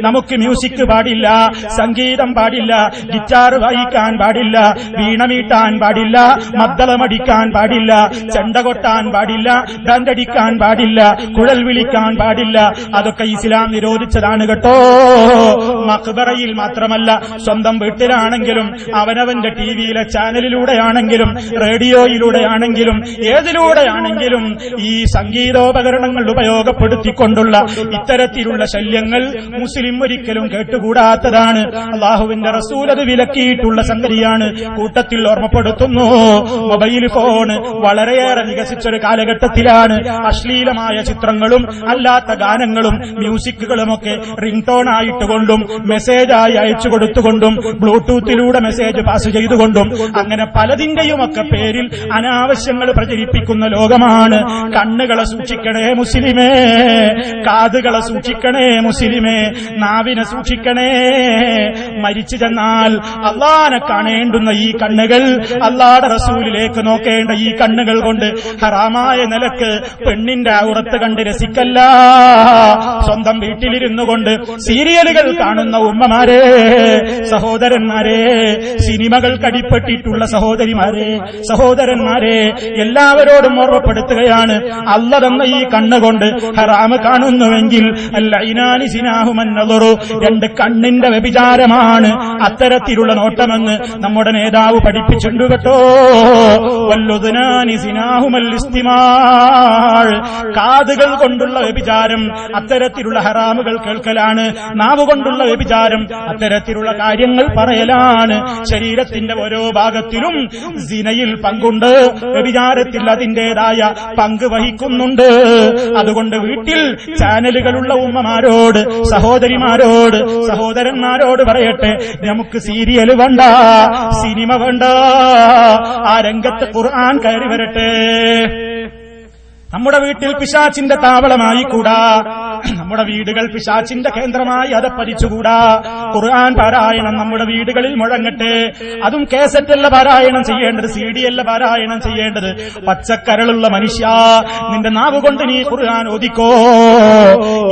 നമുക്ക് മ്യൂസിക് പാടില്ല. സംഗീതം പാടില്ല. ഗിറ്റാർ വായിക്കാൻ പാടില്ല. വീണമീട്ടാൻ പാടില്ല. മദ്ദളമടിക്കാൻ പാടില്ല. ചണ്ട കൊട്ടാൻ പാടില്ല. ദണ്ടടിക്കാൻ പാടില്ല. കുഴൽ വിളിക്കാൻ പാടില്ല. അതൊക്കെ ഇസ്ലാം നിരോധിച്ചതാണ് കേട്ടോ. മക്ബറയിൽ മാത്രമല്ല സ്വന്തം വീട്ടിലാണെങ്കിലും അവനവന്റെ ടി വിയിലെ ചാനലിലൂടെയാണെങ്കിലും റേഡിയോയിലൂടെയാണെങ്കിലും ഏതിലൂടെയാണെങ്കിലും ഈ സംഗീതോപകരണങ്ങൾ ഉപയോഗപ്പെടുത്തിക്കൊണ്ടുള്ള ഇത്തരത്തിലുള്ള ശല്യങ്ങൾ മുസ്ലിം ഒരിക്കലും കേട്ടുകൂടാത്തതാണ്. അള്ളാഹുവിന്റെ റസൂൽ അത് വിലക്കിയിട്ടുള്ള സംഗതിയാണ്. കൂട്ടത്തിൽ ഓർമ്മപ്പെടുത്തുന്നു. മൊബൈൽ ഫോൺ വളരെയേറെ വികസിച്ചൊരു കാലഘട്ടത്തിലാണ്. അശ്ലീലമായ ചിത്രങ്ങളും അല്ലാത്ത ഗാനങ്ങളും മ്യൂസിക്കുകളുമൊക്കെ റിംഗ് ടോൺ ആയിട്ടുകൊണ്ടും മെസ്സേജായി അയച്ചു കൊടുത്തുകൊണ്ടും ബ്ലൂടൂത്തിലൂടെ മെസ്സേജ് പാസ് ചെയ്തുകൊണ്ടും അങ്ങനെ പലതിന്റെയും ഒക്കെ പേരിൽ അനാവശ്യങ്ങൾ പ്രചരിപ്പിക്കുന്ന ലോകമാണ്. കണ്ണുകളെ സൂക്ഷിക്കണേ മുസ്ലിമേ. കാതുകളെ സൂക്ഷിക്കണേ മുസ്ലിമേ. നാവിനെ സൂക്ഷിക്കണേ. മരിച്ചു ചെന്നാൽ അള്ളാനെ കാണേണ്ടുന്ന ഈ കണ്ണുകൾ അള്ളാടെ റസൂലിലേക്ക് നോക്കേണ്ട ഈ കണ്ണുകൾ കൊണ്ട് ഹറാമായ നിലയ്ക്ക് പെണ്ണിന്റെ ഔറത്ത് കണ്ട് രസിക്കല്ല. സ്വന്തം വീട്ടിലിരുന്നു കൊണ്ട് സീരിയലുകൾ കാണുന്ന ഉമ്മമാരെ സഹോദരന്മാരെ സിനിമകൾ കടിപ്പെട്ടിട്ടുള്ള സഹോദരിമാരെ സഹോദരന്മാരെ എല്ലാവരോടും ഓർമ്മപ്പെടുത്തുകയാണ്. അല്ല തന്ന ഈ കണ്ണുകൊണ്ട് ഹറാമ് കാണുന്നുവെങ്കിൽ അല്ല ഇനാനി സിനാഹുമന്നതൊറു രണ്ട് കണ്ണിന്റെ വ്യഭിചാരമാണ്. അത്തരത്തിലുള്ള നോട്ടമെന്ന് നമ്മുടെ നേതാവ് പഠിപ്പിച്ചിട്ടുണ്ട് കേട്ടോ. കാതുകൾ കൊണ്ടുള്ള വ്യഭിചാരം അത്തരത്തിലുള്ള ഹറാമുകൾ കേൾക്കലാണ്. നാവ് കൊണ്ടുള്ള വ്യഭിചാരം അത്തരത്തിലുള്ള കാര്യങ്ങൾ പറയലാണ്. ശരീരത്തിന്റെ ഓരോ ഭാഗത്തിലും സിനയിൽ പങ്കുണ്ട്. വ്യഭിചാരത്തിൽ അതിന്റേതായ പങ്ക് വഹിക്കുന്നുണ്ട്. അതുകൊണ്ട് വീട്ടിൽ ചാനലുകളുള്ള ഉമ്മമാരോട് സഹോദരിമാരോട് സഹോദരന്മാരോട് പറയട്ടെ. നമുക്ക് സീരിയൽ വേണ്ട സിനിമ വേണ്ട. ആ രംഗത്ത് ഖുർആൻ കയറി വരട്ടെ. നമ്മുടെ വീട്ടിൽ പിശാച്ചിന്റെ താവളമായി കൂടാ നമ്മുടെ വീടുകൾ പിശാച്ചിന്റെ കേന്ദ്രമായി അത് പരിച്ചുകൂടാ ഖുർആൻ പാരായണം നമ്മുടെ വീടുകളിൽ മുഴങ്ങട്ടെ. അതും കേസറ്റല്ല പാരായണം ചെയ്യേണ്ടത് സി ഡി അല്ല പാരായണം ചെയ്യേണ്ടത്. പച്ചക്കരളുള്ള മനുഷ്യ നിന്റെ നാവ് കൊണ്ട് നീ ഖുർആൻ ഓദിക്കോ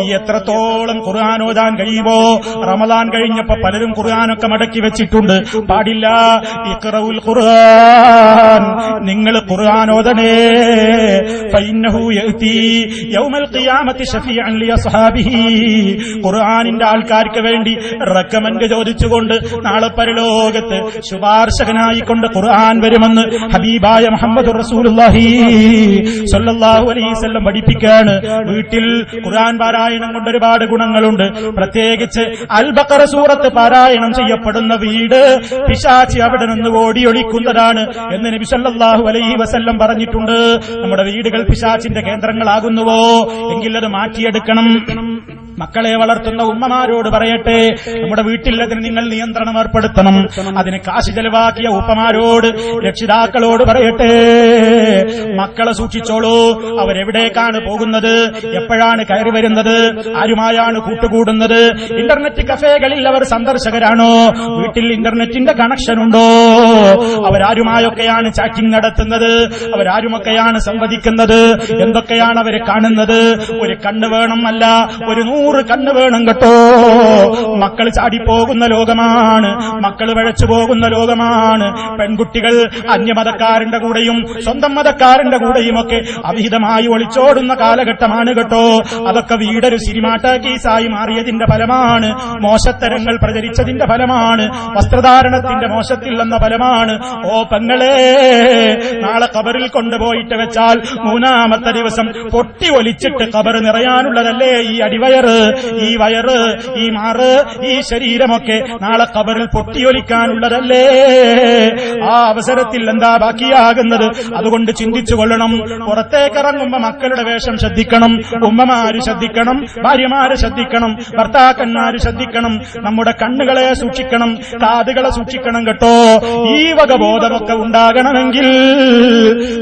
ഈ എത്രത്തോളം ഖുർആൻ ഓതാൻ കഴിയുമോ റമദാൻ കഴിഞ്ഞപ്പോ പലരും ഖുർആാനൊക്കെ മടക്കി വെച്ചിട്ടുണ്ട്. പാടില്ല. ഇഖ്റഉൽ ഖുർആൻ. നിങ്ങൾ ഖുർആൻ ഓതണേ. ഫൈന്നഹു യൗമൽ ഖിയാമത്തി ഷഫീഅൻ ലിഅസ്ഹാബിഹി ഖുർആനിന്റെ ആൾക്കാർക്ക് വേണ്ടി റെക്കമെന്റ് ചോദിച്ചുകൊണ്ട് നാളെ പരലോകത്ത് ശുപാർശകനായിക്കൊണ്ട് ഖുർആൻ വരുമെന്ന് ഹബീബായ മുഹമ്മദ് റസൂലുള്ളാഹി സ്വല്ലല്ലാഹു അലൈഹി വസല്ലം പഠിപ്പിക്കാണ് വീട്ടിൽ ഖുർആൻ പാരായണം കൊണ്ട് ഒരുപാട് ഗുണങ്ങളുണ്ട്. പ്രത്യേകിച്ച് അൽബക്കറ സൂറത്ത് പാരായണം ചെയ്യപ്പെടുന്ന വീട് പിശാചി അവിടെ നിന്ന് ഓടിയൊളിക്കുന്നതാണ് എന്ന് നബി സല്ലാഹു അലൈഹി വസല്ലം പറഞ്ഞിട്ടുണ്ട്. നമ്മുടെ വീടുകൾ പിശാച്ചിന്റെ കേന്ദ്രങ്ങളാകുന്നുവോ? എങ്കിൽ അത് മാറ്റിയെടുക്കണം. jogando മക്കളെ വളർത്തുന്ന ഉമ്മമാരോട് പറയട്ടെ. നമ്മുടെ വീട്ടിൽ അതിന് നിങ്ങൾ നിയന്ത്രണം ഏർപ്പെടുത്തണം. അതിന് കാശ് ചെലവാക്കിയ ഉപ്പമാരോട് രക്ഷിതാക്കളോട് പറയട്ടെ. മക്കളെ സൂക്ഷിച്ചോളൂ. അവരെവിടേക്കാണ് പോകുന്നത്? എപ്പോഴാണ് കയറി വരുന്നത്? ആരുമായാണ് കൂട്ടുകൂടുന്നത്? ഇന്റർനെറ്റ് കഫേകളിൽ അവർ സന്ദർശകരാണോ? വീട്ടിൽ ഇന്റർനെറ്റിന്റെ കണക്ഷൻ ഉണ്ടോ? അവരാരുമായൊക്കെയാണ് ചാറ്റിംഗ് നടത്തുന്നത്? അവരാരുമൊക്കെയാണ് സംവദിക്കുന്നത്? എന്തൊക്കെയാണ് അവർ കാണുന്നത്? ഒരു കണ്ണ് വേണം അല്ല ഒരു കണ്ണ് വേണം കേട്ടോ. മക്കൾ ചാടിപ്പോകുന്ന ലോകമാണ്. മക്കൾ വഴച്ചു പോകുന്ന ലോകമാണ്. പെൺകുട്ടികൾ അന്യമതക്കാരന്റെ കൂടെയും സ്വന്തം മതക്കാരന്റെ കൂടെയും ഒക്കെ അവിഹിതമായി ഒളിച്ചോടുന്ന കാലഘട്ടമാണ് കേട്ടോ. അതൊക്കെ വീടൊരു സിനിമാട്ട കേസായി മാറിയതിന്റെ ഫലമാണ്. മോശത്തരങ്ങൾ പ്രചരിച്ചതിന്റെ ഫലമാണ്. വസ്ത്രധാരണത്തിന്റെ മോശത്തിൽ എന്ന ഫലമാണ്. ഓ പെങ്ങളെ നാളെ കബറിൽ കൊണ്ടുപോയിട്ട് വെച്ചാൽ മൂന്നാമത്തെ ദിവസം പൊട്ടി ഒലിച്ചിട്ട് കബർ നിറയാനുള്ളതല്ലേ ഈ അടിവയറ്? ഈ വയറ് ഈ മാറ് ഈ ശരീരമൊക്കെ നാളെ കബറിൽ പൊട്ടിയൊലിക്കാനുള്ളതല്ലേ? ആ അവസരത്തിൽ എന്താ ബാക്കിയാകുന്നത്? അതുകൊണ്ട് ചിന്തിച്ചു കൊള്ളണം. പുറത്തേക്കിറങ്ങുമ്പോ മക്കളുടെ വേഷം ശ്രദ്ധിക്കണം ഉമ്മമാര് ശ്രദ്ധിക്കണം ഭാര്യമാര് ശ്രദ്ധിക്കണം ഭർത്താക്കന്മാര് ശ്രദ്ധിക്കണം നമ്മുടെ കണ്ണുകളെ സൂക്ഷിക്കണം കാതുകളെ സൂക്ഷിക്കണം കേട്ടോ. ഈ വകബോധമൊക്കെ ഉണ്ടാകണമെങ്കിൽ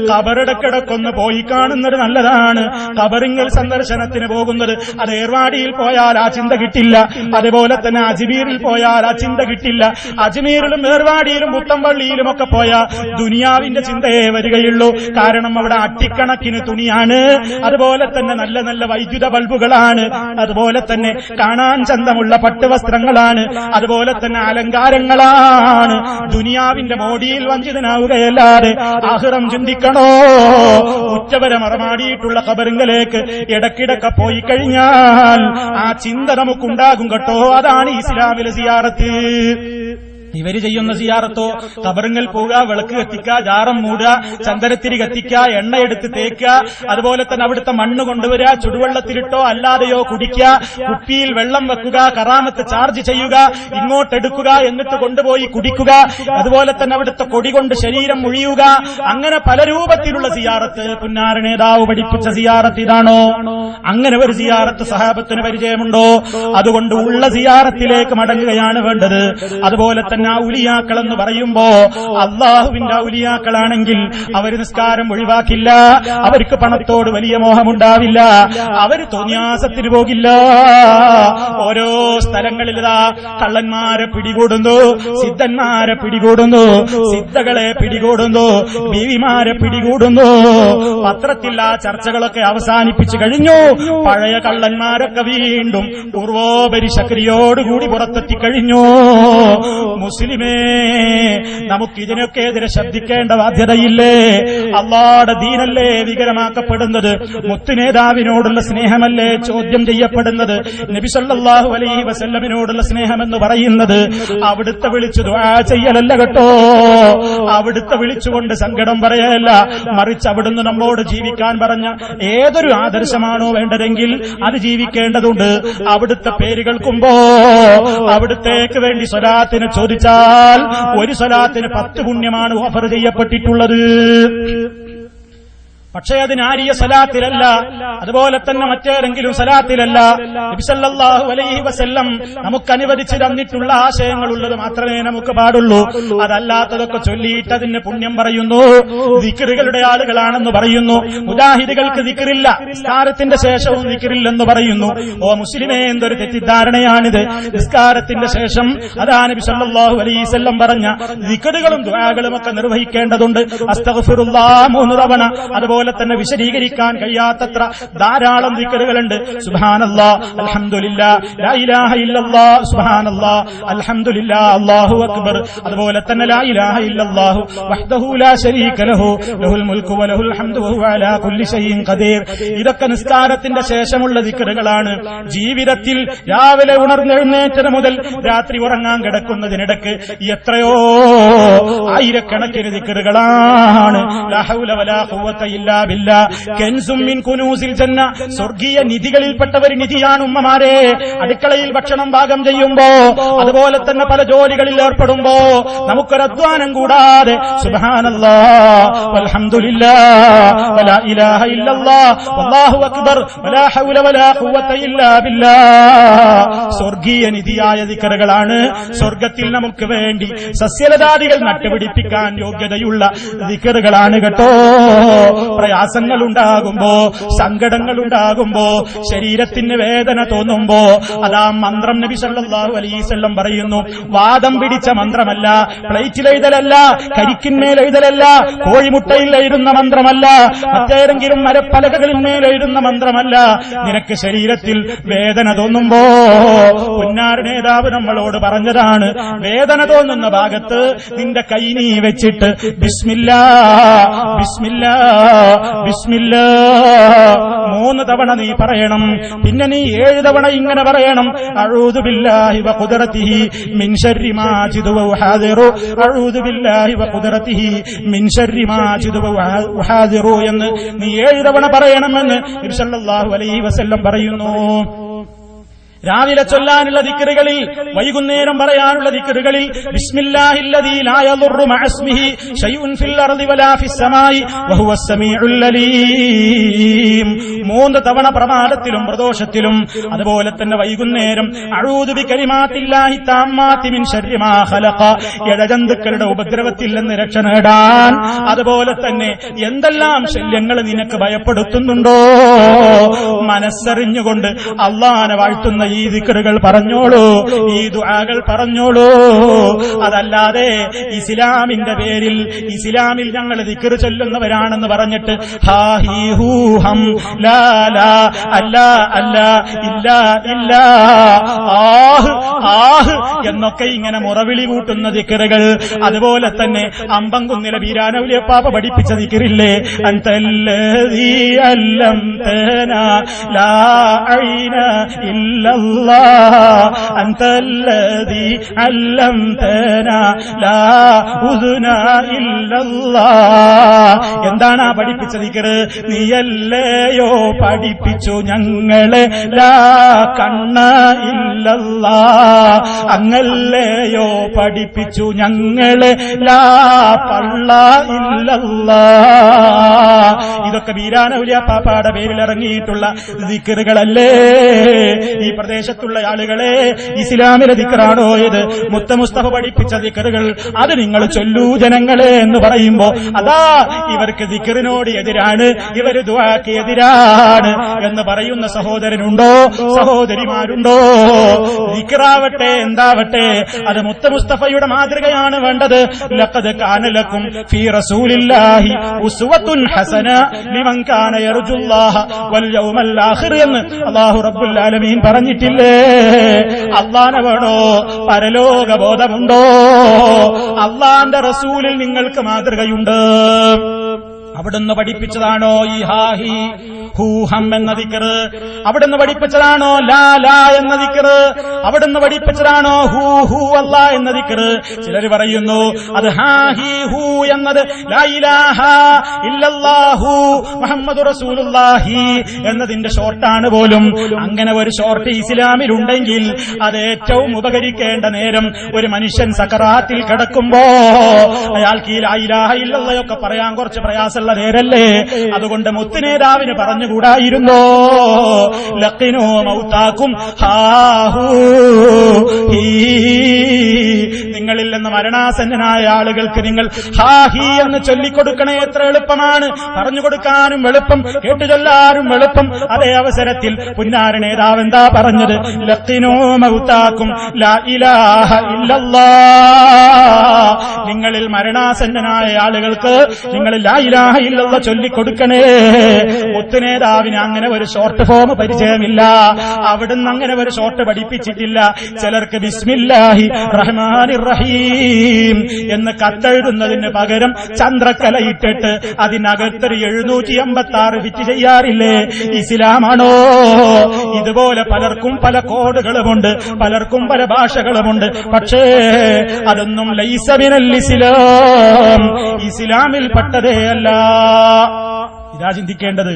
കബറിടക്കിടക്കൊന്ന് പോയി കാണുന്നത് നല്ലതാണ്. കബറിങ്ങൾ സന്ദർശനത്തിന് പോകുന്നത് അത് ഏർവാടി മേർവാടിയിൽ പോയാൽ ആ ചിന്ത കിട്ടില്ല. അതുപോലെ തന്നെ അജ്മീറിൽ പോയാൽ ആ ചിന്ത കിട്ടില്ല. അജ്മീറിലും മേർവാടിയിലും പുത്തമ്പള്ളിയിലും ഒക്കെ പോയാൽ ദുനിയാവിന്റെ ചിന്തയെ വരികയുള്ളൂ. കാരണം അവിടെ അട്ടിക്കണക്കിന് തുണിയാണ്. അതുപോലെ തന്നെ നല്ല നല്ല വൈദ്യുത ബൾബുകളാണ്. അതുപോലെ തന്നെ കാണാൻ ചന്തമുള്ള പട്ടുവസ്ത്രങ്ങളാണ്. അതുപോലെ തന്നെ അലങ്കാരങ്ങളാണ്. ദുനിയാവിന്റെ മോടിയിൽ വഞ്ചിതനാവുകയല്ലാതെ ആഹ്റം ചിന്തിക്കണോ? ഉച്ചവരെ മറമാടിയിട്ടുള്ള കബറിങ്കലേക്ക് ഇടക്കിടക്ക പോയി കഴിഞ്ഞാൽ ആ ചിന്ത നമുക്കുണ്ടാകും കേട്ടോ. അതാണ് ഇസ്ലാമിലെ സിയാറത്ത്. ഇവർ ചെയ്യുന്ന സിയാറത്തോ കബറുങ്ങൽ പോവുക വിളക്ക് കത്തിക്കുക ജാറം മൂടുക ചന്ദനത്തിരി കത്തിക്കുക എണ്ണയെടുത്ത് തേക്കുക അതുപോലെ തന്നെ അവിടുത്തെ മണ്ണ് കൊണ്ടുവരിക ചുടുവെള്ളത്തിലിട്ടോ അല്ലാതെയോ കുടിക്കുക കുപ്പിയിൽ വെള്ളം വെക്കുക കറാമത്ത് ചാർജ് ചെയ്യുക ഇങ്ങോട്ടെടുക്കുക എന്നിട്ട് കൊണ്ടുപോയി കുടിക്കുക അതുപോലെ തന്നെ അവിടുത്തെ കൊടി കൊണ്ട് ശരീരം മുഴിയുക അങ്ങനെ പല രൂപത്തിലുള്ള സിയാറത്ത്. പുന്നാര നേതാവ് പഠിപ്പിച്ച സിയാറത്ത് ഇതാണോ? അങ്ങനെ ഒരു സിയാറത്ത് സഹാബത്തിന് പരിചയമുണ്ടോ? അതുകൊണ്ട് ഉള്ള സിയാറത്തിലേക്ക് മടങ്ങുകയാണ് വേണ്ടത്. അതുപോലെ തന്നെ ഔലിയാക്കൾ എന്ന് പറയുമ്പോ അള്ളാഹുവിന്റെ ഔലിയാക്കളാണെങ്കിൽ അവർ നിസ്കാരം ഒഴിവാക്കില്ല. അവർക്ക് പണത്തോട് വലിയ മോഹമുണ്ടാവില്ല. അവർ തോന്നിയാസത്തിന് പോകില്ല. ഓരോ സ്ഥലങ്ങളിലിതാ കള്ളന്മാരെ പിടികൂടുന്നു സിദ്ധന്മാരെ പിടികൂടുന്നു സിദ്ധകളെ പിടികൂടുന്നു ബീവിമാരെ പിടികൂടുന്നു. പത്രത്തിൽ ആ ചർച്ചകളൊക്കെ അവസാനിപ്പിച്ചു കഴിഞ്ഞു. പഴയ കള്ളന്മാരൊക്കെ വീണ്ടും പൂർവോപരി ശക്തിയോടുകൂടി പുറത്തെത്തി കഴിഞ്ഞു നമുക്ക് ഇതിനൊക്കെ എതിരെ ശബ്ദിക്കേണ്ട ബാധ്യതയില്ലേ? അള്ളാടെ ദീനല്ലേ വികരമാക്കപ്പെടുന്നത് മുത്തുനേതാവിനോടുള്ള സ്നേഹമല്ലേ ചോദ്യം ചെയ്യപ്പെടുന്നത്? നബിസല്ലാഹു അലൈഹി വസല്ലമിനോടുള്ള സ്നേഹമെന്ന് പറയുന്നത് അവിടുത്തെ വിളിച്ചു ചെയ്യലല്ല കേട്ടോ. അവിടുത്തെ വിളിച്ചുകൊണ്ട് സങ്കടം പറയല്ല മറിച്ച് അവിടുന്ന് നമ്മോട് ജീവിക്കാൻ പറഞ്ഞ ഏതൊരു ആദർശമാണോ വേണ്ടതെങ്കിൽ അത് ജീവിക്കേണ്ടതുണ്ട്. അവിടുത്തെ പേര് കേൾക്കുമ്പോ അവിടുത്തേക്ക് വേണ്ടി സ്വലാത്തിന് ചോദിച്ചാൽ ഒരു സ്വലാത്തിന് പത്ത് പുണ്യമാണ് ഓഫർ ചെയ്യപ്പെട്ടിട്ടുള്ളത്. പക്ഷേ അതിന് ആരിയ സലാത്തിലല്ല. അതുപോലെ തന്നെ മറ്റേതെങ്കിലും സലാത്തിലല്ല. നബിസല്ലാഹു അലൈഹി വസല്ലം നമുക്ക് അനുവദിച്ചു തന്നിട്ടുള്ള ആശയങ്ങൾ ഉള്ളത് മാത്രമേ നമുക്ക് പാടുള്ളൂ. അതല്ലാത്തതൊക്കെ ചൊല്ലിയിട്ട് അതിന് പുണ്യം പറയുന്നു. ദിക്കറുകളുടെ ആളുകളാണെന്ന് പറയുന്നു. മുജാഹിദുകൾക്ക് ദിക്കറില്ല നിസ്കാരത്തിന്റെ ശേഷവും ദിക്കറില്ലെന്ന് പറയുന്നു. ഓ മുസ്ലിമേ എന്തൊരു തെറ്റിദ്ധാരണയാണിത്. നിസ്കാരത്തിന്റെ ശേഷം അതാ നബി സല്ലല്ലാഹു അലൈഹി വസല്ലം പറഞ്ഞ ദിക്കറുകളും ദുരാകളും ഒക്കെ നിർവഹിക്കേണ്ടതുണ്ട്. അസ്തഫുറുല്ലാ മൂന്ന് തവണ. അതുപോലെ തന്നെ വിശദീകരിക്കാൻ കഴിയാത്തത്ര ധാരാളം ദിക്കറുകളുണ്ട്. അക്ബർ. അതുപോലെ തന്നെ ഇല്ലല്ലാഹു ലാ ലഹു ലഹുൽ വലഹുൽ ഹംദു അലാ കുല്ലി ഖദീർ. ഇതൊക്കെ നിസ്കാരത്തിന്റെ ശേഷമുള്ള ദിക്കറുകളാണ്. ജീവിതത്തിൽ രാവിലെ ഉണർന്നെഴുന്നേറ്റത് മുതൽ രാത്രി ഉറങ്ങാൻ കിടക്കുന്നതിനിടക്ക് എത്രയോ ആയിരക്കണക്കിന് ദിക്കറുകളാണ്. വലാ ഖുവത ഇല്ലാ ബില്ലാ കെൻസും മിൻ കുനൂസിൽ ജന്ന സ്വർഗീയ നിധികളിൽപ്പെട്ട ഒരു നിധിയാണ് ഉമ്മമാരെ. അടുക്കളയിൽ ഭക്ഷണം പാകം ചെയ്യുമ്പോ അതുപോലെ തന്നെ പല ജോലികളിൽ ഏർപ്പെടുമ്പോ നമുക്കൊരു അധ്വാനം കൂടാതെ സ്വർഗീയ നിധിയായ ദിക്കറുകളാണ് സ്വർഗത്തിൽ നമുക്ക് വേണ്ടി സസ്യലതാദികൾ നട്ടുപിടിപ്പിക്കാൻ യോഗ്യതയുള്ള ദിക്കറുകളാണ് കേട്ടോ. പ്രയാസങ്ങൾ ഉണ്ടാകുമ്പോ സങ്കടങ്ങൾ ഉണ്ടാകുമ്പോ ശരീരത്തിന് വേദന തോന്നുമ്പോ അതാ മന്ത്രം നബി സല്ലാഹു അലൈഹി വസല്ലം പറയുന്നു വാദം പിടിച്ച മന്ത്രമല്ല പ്ലേറ്റിൽ എഴുതലല്ല കരിക്കിന്മേൽ എഴുതലല്ല കോഴിമുട്ടയിൽ എഴുതുന്ന മന്ത്രമല്ല മറ്റേതെങ്കിലും മരപ്പലകകളിന്മേൽ എഴുതുന്ന മന്ത്രമല്ല. നിനക്ക് ശരീരത്തിൽ വേദന തോന്നുമ്പോ പുന്നാർ നേതാവ് നമ്മളോട് പറഞ്ഞതാണ് വേദന തോന്നുന്ന ഭാഗത്ത് നിന്റെ കൈനീ വെച്ചിട്ട് ബിസ്മില്ലാ ബിസ്മില്ലാ ബിസ്മില്ലാ മൂന്ന് തവണ നീ പറയണം. പിന്നെ നീ ഏഴ് തവണ ഇങ്ങനെ പറയണം. അഴൂദു ബില്ലാഹി വ ഖുദ്റതിഹി മിൻ ശർരി മാ ജിദു വ ഉഹാദിറു. അഴൂദു ബില്ലാഹി വ ഖുദ്റതിഹി മിൻ ശർരി മാ ജിദു വ ഉഹാദിറു എന്ന് നീ ഏഴ് തവണ പറയണമെന്ന് നബി സല്ലല്ലാഹു അലൈഹി വസല്ലം പറയുന്നു. രാവിലെ ചൊല്ലാനുള്ള ദിക്കറുകളിൽ വൈകുന്നേരം പറയാനുള്ള ദിക്കറുകളിൽ മൂന്ന് തവണ പ്രമാദത്തിലും പ്രദോഷത്തിലും അതുപോലെ തന്നെ വൈകുന്നേരം ഇഴജന്തുക്കളുടെ ഉപദ്രവത്തിൽ നിന്ന് രക്ഷ നേടാൻ അതുപോലെ തന്നെ എന്തെല്ലാം ശല്യങ്ങൾ നിനക്ക് ഭയപ്പെടുത്തുന്നുണ്ടോ? മനസ്സറിഞ്ഞുകൊണ്ട് അള്ളാനെ വാഴ്ത്തുന്ന ഈ ദിക്കറുകൾ പറഞ്ഞോളൂ. ഈ ദുആകൾ പറഞ്ഞോളൂ. അതല്ലാതെ ഇസ്ലാമിന്റെ പേരിൽ ഇസ്ലാമിൽ ഞങ്ങൾ ദിക്കർ ചൊല്ലുന്നവരാണെന്ന് പറഞ്ഞിട്ട് ഹാ ലാ ലാ അല്ല അല്ല ഇല്ല ഇല്ല. ആഹ് ആഹ് എന്നൊക്കെ ഇങ്ങനെ മുറവിളി കൂട്ടുന്ന ദിക്കറുകൾ അതുപോലെ തന്നെ അമ്പംകുന്നിലെ ബീരാനൗലിയപ്പാപ്പ പഠിപ്പിച്ച ദിക്കറില്ലേ അല്ലം തേന ലാ ഐന അന്തല്ലദീ അല്ലം തേന ലാ ഉദുന ഇല്ലല്ലാ. എന്താണ് ആ പഠിപ്പിച്ച ദിക്കറ് നീയല്ലയോ പഠിപ്പിച്ചു ഞങ്ങളെ? ലാ കണ്ണ ഇല്ലല്ലാ. അങ്ങല്ലയോ പഠിപ്പിച്ചു ഞങ്ങളെ? ലാ പള്ള ഇല്ലല്ലാ. ഇതൊക്കെ വീരാനൗലിയ പാപ്പാടെ പേരിൽ ഇറങ്ങിയിട്ടുള്ള ദിക്കറുകളല്ലേ? ഈ പ്രദേശത്തുള്ള ആളുകളെ ഇസ്ലാമിലെ ദിക്കറാണോ ഇത്? മുത്ത മുസ്തഫ പഠിപ്പിച്ച ദിക്കറുകൾ അത് നിങ്ങൾ ചൊല്ലൂ ജനങ്ങളെ എന്ന് പറയുമ്പോ അതാ ഇവർക്ക് ദിക്കറിനോട് എതിരാണ് ഇവർ ദുആക്ക് എതിരാണ് എന്ന് പറയുന്ന സഹോദരനുണ്ടോ? സഹോദരിമാരുണ്ടോ? ദിക്കറാവട്ടെ എന്താവട്ടെ അത് മുത്ത മുസ്തഫയുടെ മാതൃകയാണ് വേണ്ടത്. ലക്കത് കാനലക്കും ഫീ റസൂലില്ലാഹി ഉസ്വത്തുൻ ഹസന ലിമൻ കാന യർജുല്ലാഹ വൽ യൗമൽ ആഖിർ എന്ന് അല്ലാഹു റബ്ബുൽ ആലമീൻ പറഞ്ഞിട്ടില്ലേ അള്ളാനെ വേണോ പരലോക ബോധമുണ്ടോ അള്ളാന്റെ റസൂലിൽ നിങ്ങൾക്ക് മാതൃകയുണ്ട്. അവിടുന്ന് പഠിപ്പിച്ചതാണോ ഈ ഹാഹി ഹൂഹം എന്ന ദിക്കറ്. അവിടുന്ന് പഠിപ്പിച്ചതാണോ ലാ ലാ എന്ന ദിക്കറ്. അവിടുന്ന് പഠിപ്പിച്ചതാണോ ഹൂ ഹൂ അല്ല എന്ന ദിക്കറ്. ചിലർ പറയുന്നു അത് ഹാഹി ഹൂ എന്നത് ഇല്ലല്ലാഹു മുഹമ്മദ് റസൂലുള്ളാഹി എന്നതിന്റെ ഷോർട്ടാണ് പോലും. അങ്ങനെ ഒരു ഷോർട്ട് ഇസ്ലാമിലുണ്ടെങ്കിൽ അത് ഏറ്റവും ഉപകരിക്കേണ്ട നേരം ഒരു മനുഷ്യൻ സക്കറാത്തിൽ കിടക്കുമ്പോ അയാൾക്ക് ഈ ലായിലാഹ ഇല്ലല്ലയൊക്കെ പറയാൻ കുറച്ച് പ്രയാസമുള്ള നേരല്ലേ? അതുകൊണ്ട് മുത്തുനേതാവിന് പറഞ്ഞുകൂടായിരുന്നോ? ലക്കിനോ മൗത്താക്കും. നിങ്ങളിൽ നിന്ന് മരണാസന്നനായ ആളുകൾക്ക് നിങ്ങൾ ഹാഹി എന്ന് ചൊല്ലിക്കൊടുക്കണേ എത്ര എളുപ്പമാണ്. പറഞ്ഞു കൊടുക്കാനും എളുപ്പം കേട്ടു ചൊല്ലാനും എളുപ്പം. അതേ അവസരത്തിൽ പുന്നാര നേതാവ് എന്താ പറഞ്ഞത്? ലത്തിനോ മൗത്താക്കും. നിങ്ങളിൽ മരണാസന്നനായ ആളുകൾക്ക് നിങ്ങൾ ലാ ഇലാഹ ഇല്ലല്ല ചൊല്ലിക്കൊടുക്കണേ. മുത്തുനേതാവിന് അങ്ങനെ ഒരു ഷോർട്ട് ഫോം പരിചയമില്ല. അവിടുന്ന് അങ്ങനെ ഒരു ഷോർട്ട് പഠിപ്പിച്ചിട്ടില്ല. ചിലർക്ക് ബിസ്മില്ലാഹി റഹ്മാനി റഹീം എന്ന് കത്തെഴുതുന്നതിന് പകരം ചന്ദ്രക്കല ഇട്ടിട്ട് അതിനകത്തൊരു എഴുന്നൂറ്റി അമ്പത്തി ആറ് ഫിറ്റ് ചെയ്യാറില്ലേ? ഇസ്ലാമാണോ? ഇതുപോലെ പലർക്കും പല കോഡുകളുമുണ്ട് പലർക്കും പല ഭാഷകളുമുണ്ട്. പക്ഷേ അതൊന്നും ലൈസമിനൽ ഇസ്ലാം. ഇസ്ലാമിൽ പെട്ടതേ അല്ല. ഇതാ ചിന്തിക്കേണ്ടത്.